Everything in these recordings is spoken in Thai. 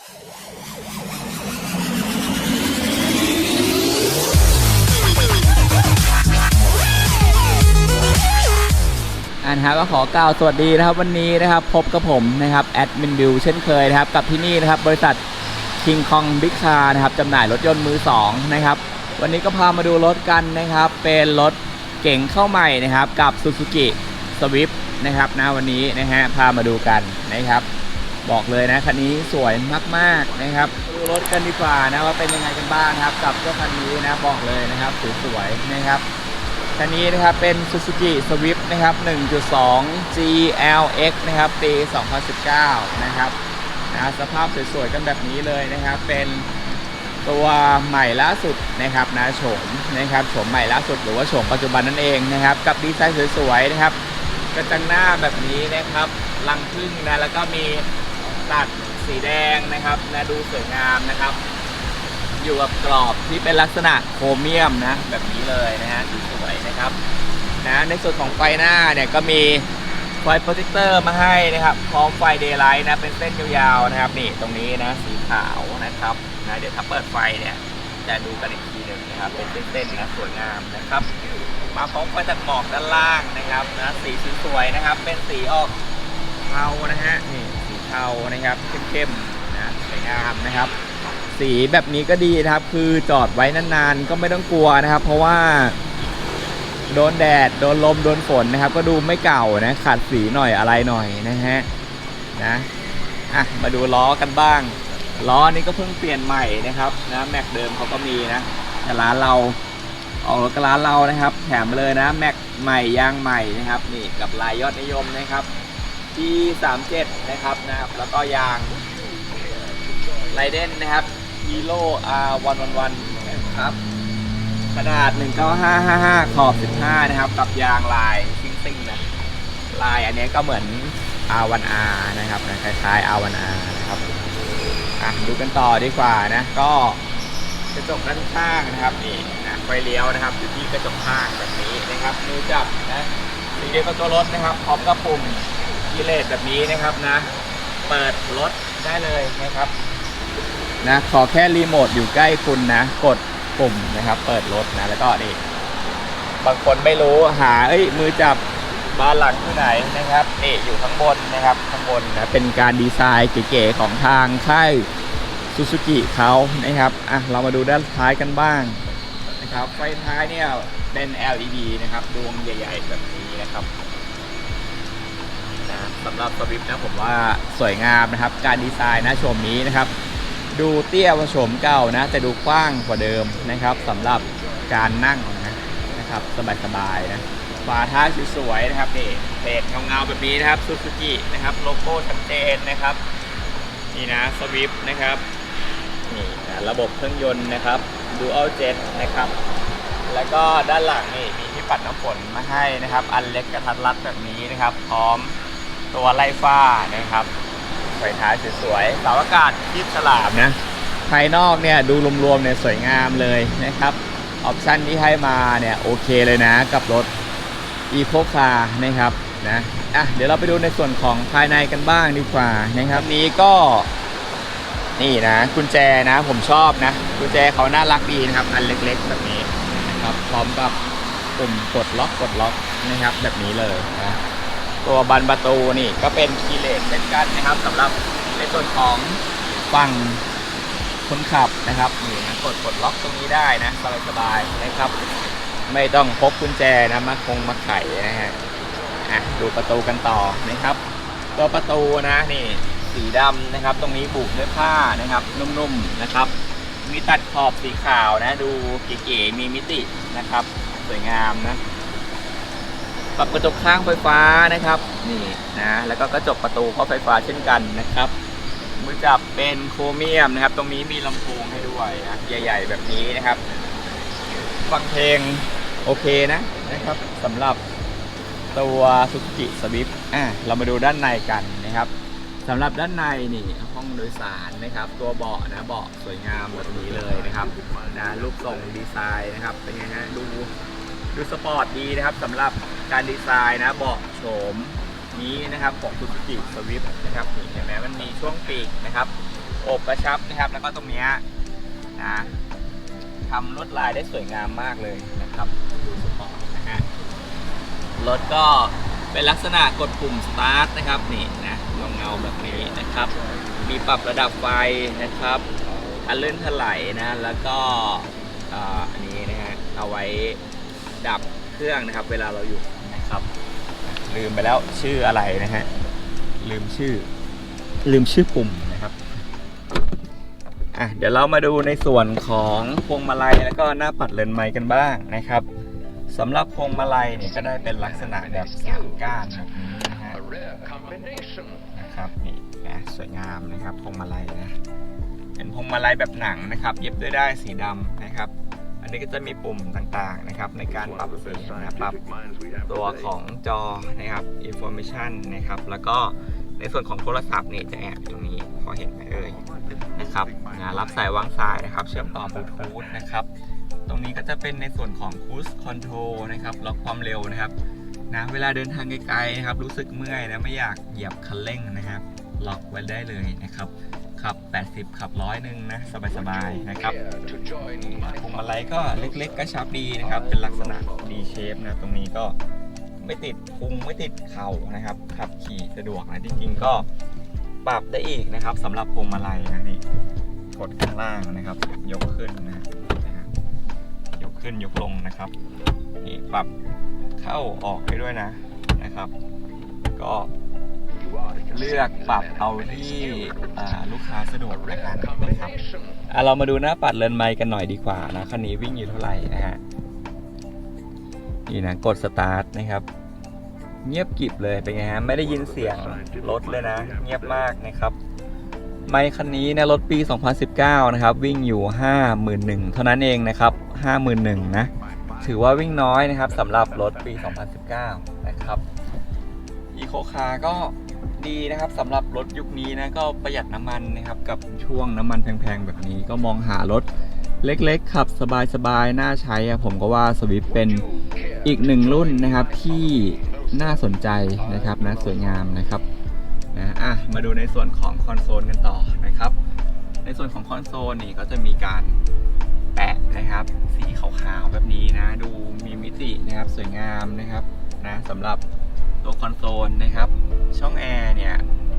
อ่านะฮะก็ขอกล่าวสวัสดีนะครับวันนี้นะครับพบกับผมนะครับแอดมินบิวเช่นเคยนะครับกับที่นี่นะครับบริษัท King Kong Big Car นะครับจำหน่ายรถยนต์มือสองนะครับวันนี้ก็พามาดูรถกันนะครับ เป็นรถเก๋งเข้าใหม่นะครับ กับ Suzuki Swift นะครับนะวันนี้นะฮะพามาดูกันนะครับ บอกเลยนะคันนี้สวยมากๆนะครับดูรถกันดีกว่านะว่าเป็นยังไงกันบ้างนะครับ กับเจ้าคันนี้นะบอกเลยนะครับสวยๆนะครับคันนี้นะครับเป็น Suzuki Swift นะครับ 1.2 GLX นะครับปี 2019 นะครับนะสภาพสวยๆกันแบบนี้เลยนะครับ เป็นตัวใหม่ล่าสุดนะครับนะโฉมนะครับโฉมใหม่ล่าสุดหรือว่าโฉมปัจจุบันนั่นเองนะครับ กับดีไซน์สวยๆนะครับ กระจังหน้าแบบนี้นะครับรังพึ่งนะแล้วก็มี ตัดสีแดงนะครับนะดูสวยงามนะครับ อยู่กับกรอบที่เป็นลักษณะโครเมียมนะ แบบนี้เลยนะฮะสวยนะครับนะในส่วนของไฟหน้าเนี่ยก็มีไฟโปรเจคเตอร์มาให้นะครับ พร้อมไฟเดย์ไลท์นะเป็นเส้นยาวๆนะครับนี่ตรงนี้นะสีขาวนะครับนะเดี๋ยวถ้าเปิดไฟเนี่ยจะดูกันอีกทีหนึ่งนะครับเป็นเส้นๆนะสวยงามนะครับ มาพร้อมไฟตัดหมอกด้านล่างนะครับนะสีสวยๆนะครับ เป็นสีออกเทานะฮะนี่ เทานะครับเข้มๆนะสวยงามนะครับ สีแบบนี้ก็ดีนะครับ คือจอดไว้นานๆก็ไม่ต้องกลัวนะครับ เพราะว่า โดนแดดโดนลมโดนฝนนะครับ ก็ดูไม่เก่านะขัดสีหน่อยอะไรหน่อยนะฮะนะอะมาดูล้อกันบ้าง ล้อนี้ก็เพิ่งเปลี่ยนใหม่นะครับนะแม็กเดิมเขาก็มีนะแต่ร้านเราออกรถกับร้านเรานะครับ แถมเลยนะแม็กใหม่ยางใหม่นะครับ นี่กับลายยอดนิยมนะครับ ที่37 นะครับนะครับแล้วก็ยางไรเดนนะครับ Hero R111 นะครับขนาด 19555 ขอบ 15 นะครับ กับยางลายซิงซิงนะลายอันนี้ก็เหมือน R1R นะครับนะคล้ายๆ R1R นะครับอะดูกันต่อดีกว่านะ ก็กระจกด้านข้างนะครับนี่นะไฟเลี้ยวนะครับ อยู่ที่กระจกข้างแบบนี้นะครับมือจับนะสีเดียวกับตัวรถนะครับพร้อมกับปุ่ม กิเลสแบบนี้นะครับนะ เปิดรถได้เลยนะครับนะขอแค่รีโมทอยู่ใกล้คุณนะ กดปุ่มนะครับ เปิดรถนะแล้วก็นี่บางคนไม่รู้หาเอ้ยมือจับบานหลังที่ไหนนะครับนี่อยู่ข้างบนนะครับข้างบนนะเป็นการดีไซน์เก๋ๆของทางค่ายซูซูกิเขานะครับอะเรามาดูด้านท้ายกันบ้างนะครับไฟท้ายเนี่ยเป็น LED นะครับดวงใหญ่ ๆ แบบนี้นะครับ สำหรับสวิฟนะผมว่าสวยงามนะครับ การดีไซน์นะชมนี้นะครับ ดูเตี้ยกว่าโฉมเก่านะแต่ดูกว้างกว่าเดิมนะครับสำหรับการนั่งนะนะครับสบายๆนะฝาท้ายสวยๆนะครับนี่เพจเงาๆแบบนี้นะครับซูซูกินะครับโลโก้ชัดเจนนะครับนี่นะสวิฟนะครับนี่นะระบบเครื่องยนต์นะครับดูอัลเจ็นะครับ แล้วก็ด้านหลังนี่มีที่ปัดน้ำฝนมาให้นะครับ อันเล็กกระทัดรัดแบบนี้นะครับ พร้อม ตัวไล่ฟ้านะครับไฟท้ายสวยๆเสาอากาศทิพฉลามนะภายนอกเนี่ยดูรวมๆเนี่ยสวยงามเลยนะครับออปชันที่ให้มาเนี่ยโอเคเลยนะกับรถ e c o Car นะครับนะอะเดี๋ยวเราไปดูในส่วนของภายในกันบ้างดีกว่านะครับนี้ก็นี่นะกุญแจนะผมชอบนะกุญแจเขาน่ารักดีนะครับ อันเล็กๆแบบนี้นะครับพร้อมกับปุ่มกดล็อกกดล็อกนะครับแบบนี้เลยนะ ตัวบันประตูนี่ก็เป็นคีเลสเช่นกันนะครับสำหรับในส่วนของฝั่งคนขับนะครับนี่นะกดกดล็อกตรงนี้ได้นะสบายๆนะครับ ไม่ต้องพกกุญแจนะมาคงมาไขนะฮะอะดูประตูกันต่อนะครับ ตัวประตูนะนี่สีดำนะครับ ตรงนี้บุด้วยผ้านะครับ นุ่มๆนะครับ มีตัดขอบสีขาวนะ ดูเก๋ๆมีมิตินะครับ สวยงามนะ ปรับกระจกข้างไฟฟ้านะครับนี่นะแล้วก็กระจกประตูก็ไฟฟ้าเช่นกันนะครับมือจับเป็นโครเมียมนะครับ ตรงนี้มีลำโพงให้ด้วยนะใหญ่ ๆ แบบนี้นะครับฟังเพลงโอเคนะนะครับสำหรับตัว Suzuki Swift อะเรามาดูด้านในกันนะครับสำหรับด้านในนี่ห้องโดยสารนะครับ ตัวเบาะนะเบาะสวยงามแบบนี้เลยนะครับนะรูปทรงดีไซน์นะครับเป็นไงฮะดู ดูสปอร์ตดีนะครับสำหรับการดีไซน์นะเบาะโฉมนี้นะครับของ Suzuki Swift นะครับเห็นไหมมันมีช่วงปีกนะครับอบกระชับนะครับแล้วก็ตรงเนี้ยนะทำลวดลายได้สวยงามมากเลยนะครับดูสปอร์ตนะฮะรถก็เป็นลักษณะกดปุ่มสตาร์ทนะครับนี่นะเงาเงาๆแบบนี้นะครับ มีปรับระดับไฟนะครับอันลื่นถลายนะแล้วก็อ่ออันนี้นะฮะเอาไว้ ดับเครื่องนะครับ เวลาเราอยู่นะครับ ลืมไปแล้วชื่ออะไรนะฮะลืมชื่อ ลืมชื่อปุ่มนะครับอะเดี๋ยวเรามาดูในส่วนของพวงมาลัยแล้วก็หน้าปัดเลนไม้กันบ้างนะครับสำหรับพวงมาลัยเนี่ยก็ได้เป็นลักษณะแบบสามก้านแบบนี้นะฮะนะครับนี่นะสวยงามนะครับพวงมาลัยนะเป็นพวงมาลัยแบบหนังนะครับ เย็บด้วยได้ายสีดำนะครับ นนี้ก็จะมีปุ่มต่างๆนะครับ ในการปรับสีนะปรับตัวของจอนะครับ information นะครับ แล้วก็ในส่วนของโทรศัพท์นี่จะแอบอยู่ตรงนี้พอเห็นไหมเอ่ยนะครับนะรับสายวางสายนะครับ เชื่อมต่อบลูทูธนะครับ ตรงนี้ก็จะเป็นในส่วนของ cruise control นะครับล็อกความเร็วนะครับนะเวลาเดินทางไกลๆนะครับ รู้สึกเมื่อยนะไม่อยากเหยียบคันเร่งนะครับ ล็อกไว้ได้เลยนะครับ ขับ 80 ขับร้อยหนึ่งนะ สบายๆ นะครับพวงมาลัยก็เล็กๆกระชับดีนะครับ เป็นลักษณะ D shape นะ ตรงนี้ก็ไม่ติดพุงไม่ติดเข่านะครับ ขับขี่สะดวกนะ จริงๆ ก็ปรับได้อีกนะครับสำหรับพวงมาลัยนะนี่กดข้างล่างนะครับ ยกขึ้นนะยกขึ้นยกลงนะครับนี่ปรับเข้าออกได้ด้วยนะนะครับ ก็ เลือกปรับเอาที่ลูกค้าสะดวกแล้วกันนะครับ combination. อะเรามาดูหน้าปัดเรือนไมค์กันหน่อยดีกว่านะคันนี้วิ่งอยู่เท่าไหร่นะฮะนี่นะกดสตาร์ทนะครับ เงียบกิบเลยเป็นไงฮะไม่ได้ยินเสียงรถเลยนะ เงียบมากนะครับไมค์คันนี้นะรถปี 2019 นะครับ วิ่งอยู่ 51,000 เท่านั้นเองนะครับ 51,000 นะ ถือว่าวิ่งน้อยนะครับสำหรับรถปี 2019 นะครับอีโคคาก็ ดีนะครับสำหรับรถยุคนี้นะก็ประหยัดน้ำมันนะครับกับช่วงน้ำมันแพงๆแบบนี้ก็มองหารถเล็กๆขับสบายๆน่าใช้อะผมก็ว่าสวิฟเป็นอีกหนึ่งรุ่นนะครับที่น่าสนใจนะครับนะสวยงามนะครับนะอะมาดูในส่วนของคอนโซลกันต่อนะครับ ในส่วนของคอนโซลนี่ก็จะมีการแปะนะครับ สีขาวๆแบบนี้นะ ดูมีมิตินะครับสวยงามนะครับนะสำหรับ ตัวคอนโซลนะครับ ช่องแอร์เนี่ย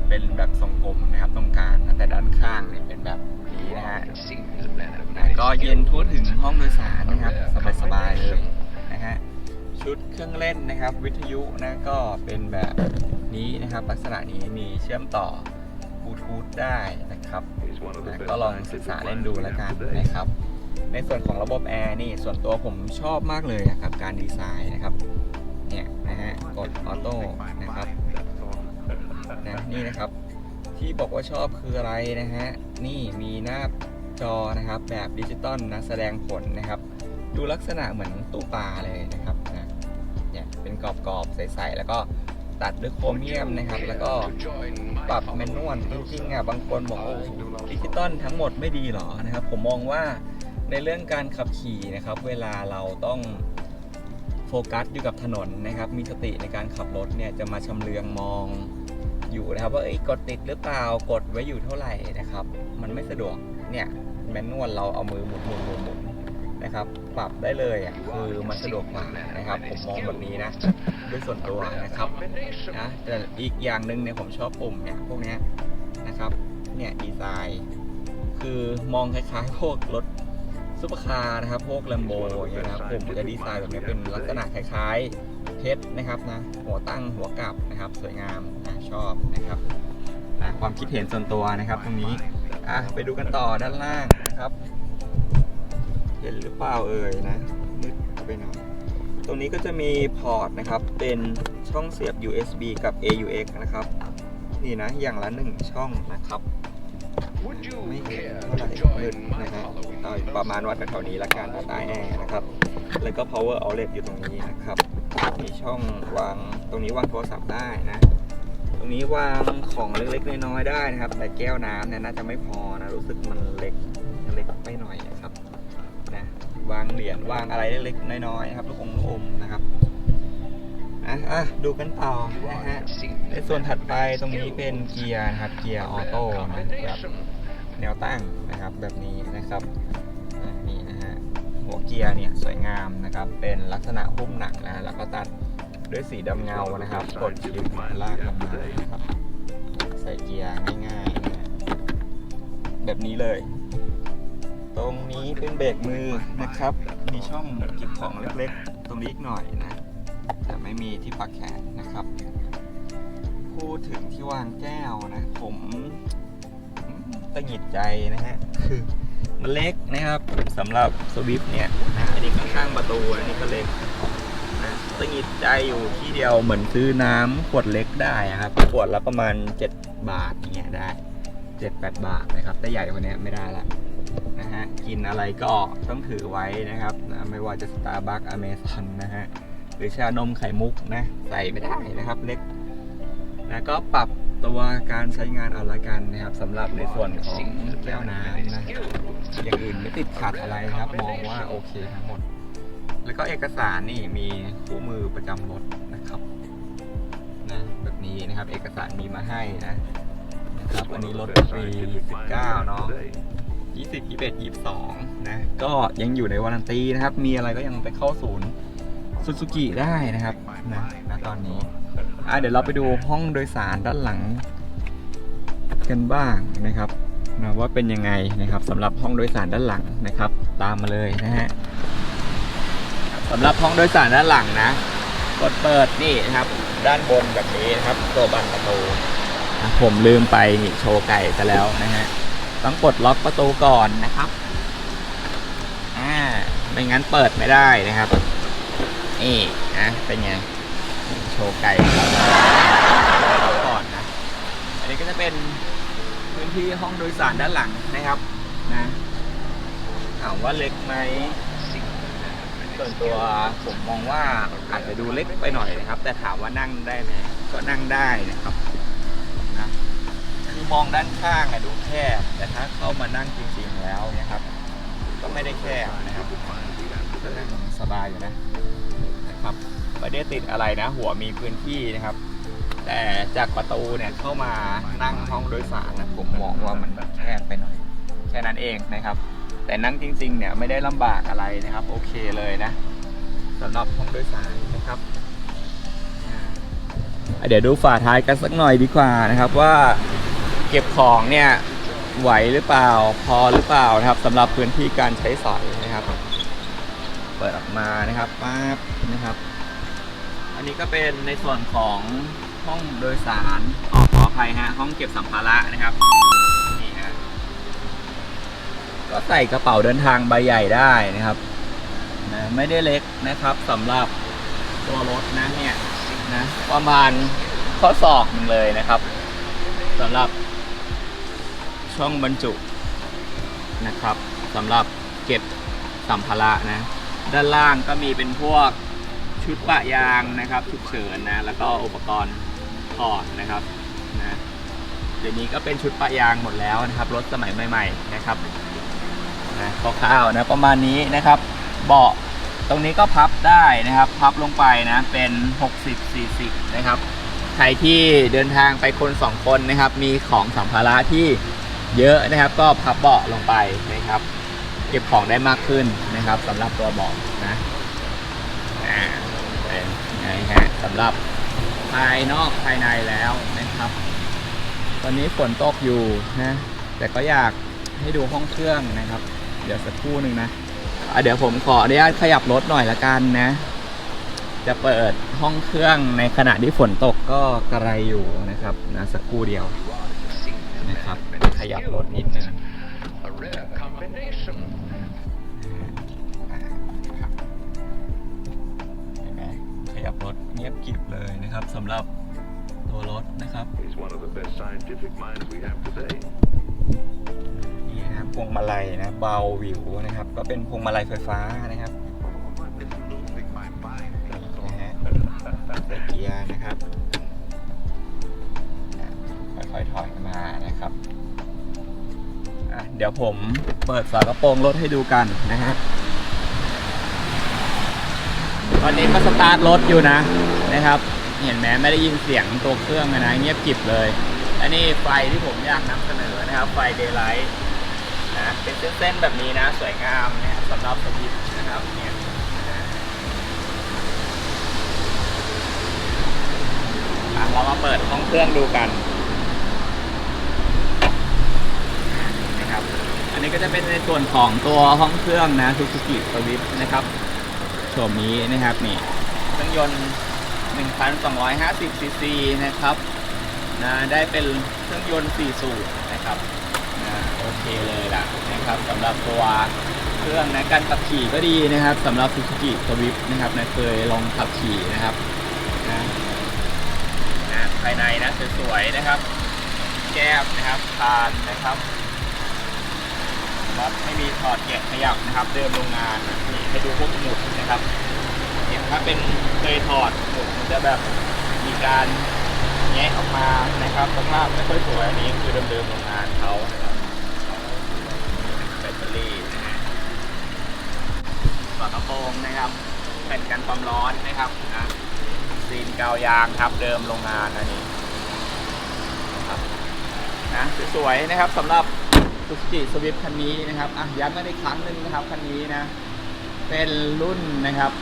เป็นแบบทรงกลมนะครับตรงกลางนะแต่ด้านข้างเนี่ยเป็นแบบนี้นะฮะ Seems a planet of นะ nice ก็เย็นทั่วถึงห้องโดยสารนะครับ A สบายๆเลย combination. นะฮะชุดเครื่องเล่นนะครับ วิทยุนะก็เป็นแบบนี้นะครับ ลักษณะนี้มีเชื่อมต่อบลูทูธได้นะครับ He's one of the นะ best ก็ลองศึกษาเล่นดูแล้วกัน today. นะครับ ในส่วนของระบบแอร์นี่ส่วนตัวผมชอบมากเลยอะกับการดีไซน์นะครับเนี่ยนะฮะก ดออโต้นะครับนะนี่นะครับ ที่บอกว่าชอบคืออะไรนะฮะนี่มีหน้าจอนะครับแบบดิจิตอลนะแสดงผลนะครับ ดูลักษณะเหมือนตู้ปลาเลยนะครับนะเนี่ยเป็นกรอบๆใสๆแล้วก็ตัดด้วยโครเมียมนะครับ แล้วก็ปรับแมนนวลจริงๆอะบางคนบอกโอ้ดิจิตอลทั้งหมดไม่ดีหรอนะครับ ผมมองว่าในเรื่องการขับขี่นะครับ เวลาเราต้อง โฟกัสอยู่กับถนนนะครับ มีสติในการขับรถเนี่ยจะมาชำเลืองมองอยู่นะครับว่าเอ้ยกดติดหรือเปล่ากดไว้อยู่เท่าไหร่นะครับ มันไม่สะดวกเนี่ยแมนนวลเราเอามือหมุนหมุนหมุนหมุนนะครับ ปรับได้เลยอะคือมันสะดวกกว่านะครับ ผมมองแบบนี้นะด้วยส่วนตัวนะครับนะแต่อีกอย่างหนึ่งเนี่ยผมชอบปุ่มเนี่ยพวกเนี้ยนะครับ เนี่ยดีไซน์ คือมองคล้ายๆพวกรถ ซุปเปอร์คาร์นะครับ พวกแลมโบอย่างเงี้ยนะครับผมจะดีไซน์แบบนี้เป็นลักษณะคล้ายๆเพชรนะครับนะหัวตั้งหัวกลับนะครับ สวยงามนะชอบนะครับนะความคิดเห็นส่วนตัวนะครับ ตรงนี้อะไปดูกันต่อด้านล่างนะครับ เห็นหรือเปล่าเอ่ยนะมืดไปหน่อยตรงนี้ก็จะมีพอร์ตนะครับ เป็นช่องเสียบ USB กับ AUX นะครับ นี่นะอย่างละหนึ่งช่องนะครับ ไม่เห็นเท่าไหร่มืดนะฮะเอาประมาณวัดแถวๆนี้ละกันใต้แอร์นะครับ แล้วก็ power outlet อยู่ตรงนี้นะครับ มีช่องวางตรงนี้วางโทรศัพท์ได้นะ ตรงนี้วางของเล็กๆน้อยๆได้นะครับ แต่แก้วน้ำเนี่ยน่าจะไม่พอนะรู้สึกมันเล็กเล็กไปหน่อยนะครับนะวางเหรียญวางอะไรเล็กๆน้อยๆครับลูกอมลูกอมนะครับอะอะดูกันต่อนะฮะในส่วนถัดไปตรงนี้เป็นเกียร์นะครับเกียร์ออโต้นะแบบ แนวตั้งนะครับแบบนี้นะครับนี่นะฮะหัวเกียร์เนี่ยสวยงามนะครับเป็นลักษณะหุ้มหนักนะแล้วก็ตัดด้วยสีดำเงานะครับกดชิปลากลงมาครับใส่เกียร์ง่ายๆนะแบบนี้เลย ตรงนี้เป็นเบรกมือนะครับ มีช่องเก็บของเล็กๆ ตรงนี้อีกหน่อยนะแต่ไม่มีที่ปักแขนนะครับ พูดถึงที่วางแก้วนะ ผม ตะหงิดใจนะฮะคือมันเล็กนะครับสำหรับสวิฟเนี่ยนะอันนี้ข้างประตูอันนี้ก็เล็กนะตะหงิดใจอยู่ที่เดียวเหมือนซื้อน้ำขวดเล็กได้อะครับขวดละประมาณ 7 บาทอย่างเงี้ยได้7-8บาทนะครับแต่ใหญ่กว่านี้ไม่ได้ละนะฮะกินอะไรก็ต้องถือไว้นะครับนะไม่ว่าจะ Starbucks Amazon นะฮะหรือชานมไข่มุกนะใส่ไม่ได้นะครับเล็กนะก็ปรับ ตัวการใช้งานเอาละกันนะครับสำหรับในส่วนของแก้วน้ำนะอย่างอื่นไม่ติดขัดอะไรครับ มองว่าโอเคทั้งหมด แล้วก็เอกสารนี่มีคู่มือประจำรถนะครับนะแบบนี้นะครับ เอกสารมีมาให้นะนะครับอันนี้รถปี19เนาะ20 21 22นะก็ยังอยู่ในวารันตีนะครับ มีอะไรก็ยังไปเข้าศูนย์ซูซูกิได้นะครับนะณตอนนี้ อะเดี๋ยวเราไปดูห้องโดยสารด้านหลัง กันบ้างนะครับนะว่าเป็นยังไงนะครับสำหรับห้องโดยสารด้านหลังนะครับ ตามมาเลยนะฮะสำหรับห้องโดยสารด้านหลังนะกดเปิดนี่นะครับ ด้านบนแบบนี้นะครับตัวบันประตูผมลืมไปนี่โชว์ไก่ซะแล้วนะฮะต้องกดล็อกประตูก่อนนะครับอ่าไม่งั้นเปิดไม่ได้นะครับนี่นะเป็นไง โชว์ไก่ก่อนนะ อันนี้ก็จะเป็นพื้นที่ห้องโดยสารด้านหลังนะครับนะถามว่าเล็กไหมส่วนตัวผมมองว่าอาจจะดูเล็กไปหน่อยนะครับ แต่ถามว่านั่งได้ไหมก็นั่งได้นะครับนะคือมองด้านข้างอะดูแคบแต่ถ้าเข้ามานั่งจริงๆแล้วนะครับ ก็ไม่ได้แคบนะครับก็นั่งสบายอยู่นะนะครับ ไม่ได้ติดอะไรนะ หัวมีพื้นที่นะครับ แต่จากประตูเนี่ยเข้ามานั่งห้องโดยสารนะผมมองว่ามันแคบไปหน่อยแค่นั้นเองนะครับ แต่นั่งจริง ๆ เนี่ยไม่ได้ลำบากอะไรนะครับ โอเคเลยนะสำหรับห้องโดยสารนะครับเดี๋ยวดูฝาท้ายกันสักหน่อยดีกว่านะครับว่าเก็บของเนี่ยไหวหรือเปล่าพอหรือเปล่านะครับสำหรับพื้นที่การใช้สอยนะครับ เปิดออกมานะครับปั๊บนะครับ อันนี้ก็เป็นในส่วนของห้องโดยสารออขออภัยฮะ ห้องเก็บสัมภาระนะครับ นี่ฮะ ก็ใส่กระเป๋าเดินทางใบใหญ่ได้นะครับนะไม่ได้เล็กนะครับสำหรับตัวรถนะเนี่ยนะประมาณข้อศอกหนึ่งเลยนะครับสำหรับช่องบรรจุนะครับสำหรับเก็บสัมภาระนะ ด้านล่างก็มีเป็นพวก ชุดปะยางนะครับฉุกเฉินนะแล้วก็อุปกรณ์ถอดนะครับนะเดี๋ยวนี้ก็เป็นชุดปะยางหมดแล้วนะครับ รถสมัยใหม่ ๆ นะครับนะคร่าวๆนะประมาณนี้นะครับ เบาะตรงนี้ก็พับได้นะครับ พับลงไปนะเป็น 60 40 นะครับ ใครที่เดินทางไปคน 2 คนนะครับ มีของสัมภาระที่เยอะนะครับ ก็พับเบาะลงไปนะครับ เก็บของได้มากขึ้นนะครับสำหรับตัวเบาะนะอ่าเป็ นไงฮะสำหรับภายนอกภายในแล้วนะครับ ตอนนี้ฝนตกอยู่นะแต่ก็อยากให้ดูห้องเครื่องนะครับ เดี๋ยวสักครู่หนึ่งนะะเดี๋ยวผมขออนุญาตขยับรถหน่อยละกันนะ จะเปิดห้องเครื่องในขณะที่ฝนตกก็กระไรอยู่นะครับนะสักครู่เดียวนะครับขยับรถนิดนึง ยับรถเงียบกริบเลยนะครับสำหรับตัวรถนะครับ He's one of the best scientific minds we have today. นี่นะครับพวงมาลัยนะเบาหวิวนะครับ ก็เป็นพวงมาลัยไฟฟ้านะครับ It's losing my mind. นะฮะใส่เกียร์นะครับอะค่อยๆถอยมานะครับอะเดี๋ยวผมเปิดฝากระโปรงรถให้ดูกันนะฮะ ตอนนี้ก็สตาร์ทรถอยู่นะนะครับ เห็นไหมไม่ได้ยินเสียงตัวเครื่องนะเงียบกริบเลยอันนี้ไฟที่ผมอยากนำเสนอนะครับ ไฟเดย์ไลท์นะเป็นเส้นๆแบบนี้นะ สวยงามนะครับสำหรับสวิฟนะครับเนี่ยเรามาเปิดห้องเครื่องดูกันนะครับ อันนี้ก็จะเป็นในส่วนของตัวห้องเครื่องนะ Suzuki Swift นะครับ โฉมนี้นะครับนี่เครื่องยนต์ 1,250ซีซีนะครับนะได้เป็นเครื่องยนต์4สูบนะครับนะโอเคเลยล่ะนะครับสำหรับตัวเครื่องนะการขับขี่ก็ดีนะครับสำหรับ Suzuki Swift นะครับนะเคยลองขับขี่นะครับนะนะภายในนะสวยๆนะครับ แก้มนะครับคานนะครับ น็อตไม่มีถอดแกะขยับนะครับ เดิมโรงงานนี่ให้ดูพวกหมุดนะครับเนี่ยถ้าเป็นเคยถอดหมุดมันจะแบบมีการแงะออกมานะครับสภาพไม่ค่อยสวยอันนี้คือเดิมๆโรงงานเขานะครับแบตเตอรี่นะฮะฝากระโปรงนะครับแผ่นกันความร้อนนะครับนะซีนกาวยางครับเดิมโรงงานอันนี้นะครับนะสวยๆนะครับสำหรับ สุสกิสวิฟคันนี้นะครับอะย้ำกันอีกครั้งหนึ่งนะครับคันนี้นะ เป็นรุ่นนะครับ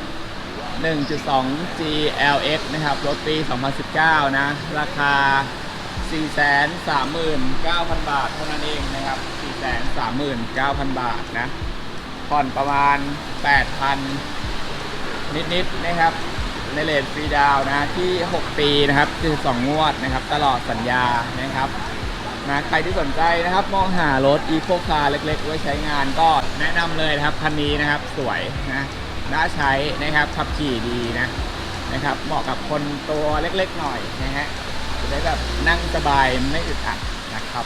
1.2 GLX นะครับ รถปี 2019 นะ ราคา 439,000 บาท เท่านั้นเองนะครับ 439,000 บาทนะ ผ่อนประมาณ 8,000 นิดๆนะครับในเลทฟรีดาวนะที่ 6 ปีนะครับ12งวดนะครับ ตลอดสัญญานะครับ นะใครที่สนใจนะครับมองหารถอีโคคาร์เล็ก ๆ ไว้ใช้งานก็แนะนำเลยนะครับคันนี้นะครับสวยนะน่าใช้นะครับขับขี่ดีนะนะครับ เหมาะกับคนตัวเล็กๆหน่อยนะฮะจะได้แบบนั่งสบายไม่อึดอัดนะครับ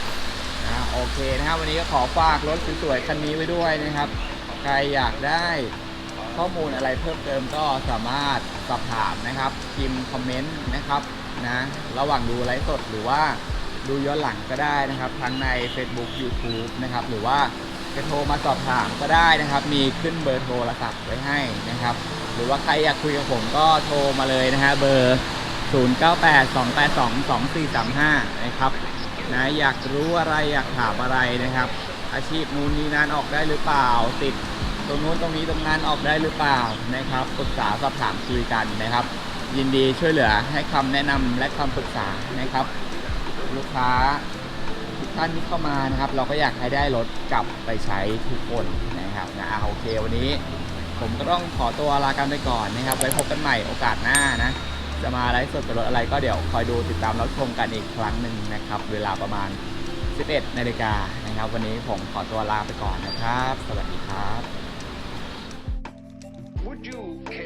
นะโอเคนะครับวันนี้ก็ขอฝากรถสวยๆคันนี้ไว้ด้วยนะครับ ใครอยากได้ข้อมูลอะไรเพิ่มเติมก็สามารถสอบถามนะครับพิมพ์คอมเมนต์นะครับนะระหว่างดูไลฟ์สดหรือว่า ดูย้อนหลังก็ได้นะครับ ทั้งใน Facebook YouTube นะครับ หรือว่าจะโทรมาสอบถามก็ได้นะครับ มีขึ้นเบอร์โทรศัพท์ไว้ให้นะครับ หรือว่าใครอยากคุยกับผมก็โทรมาเลยนะฮะเบอร์ 0982822435 นะครับนะอยากรู้อะไรอยากถามอะไรนะครับ อาชีพนู้นนี้นั้นออกได้หรือเปล่า ติดตรงนู้นตรงนี้ตรงนั้นออกได้หรือเปล่านะครับปรึกษาสอบถามคุยกันนะครับ ยินดีช่วยเหลือให้คำแนะนำและคำปรึกษานะครับ ลูกค้าทุกท่านที่เข้ามานะครับ เราก็อยากให้ได้รถกลับไปใช้ทุกคนนะครับนะโอเควันนี้ผมก็ต้องขอตัวลากันไปก่อนนะครับ ไว้พบกันใหม่โอกาสหน้านะ จะมาไลฟ์สดกับรถอะไรก็เดี๋ยวคอยดูติดตามรับชมกันอีกครั้งหนึ่งนะครับ เวลาประมาณ 11นาฬิกานะครับ วันนี้ผมขอตัวลาไปก่อนนะครับ สวัสดีครับ Would you care?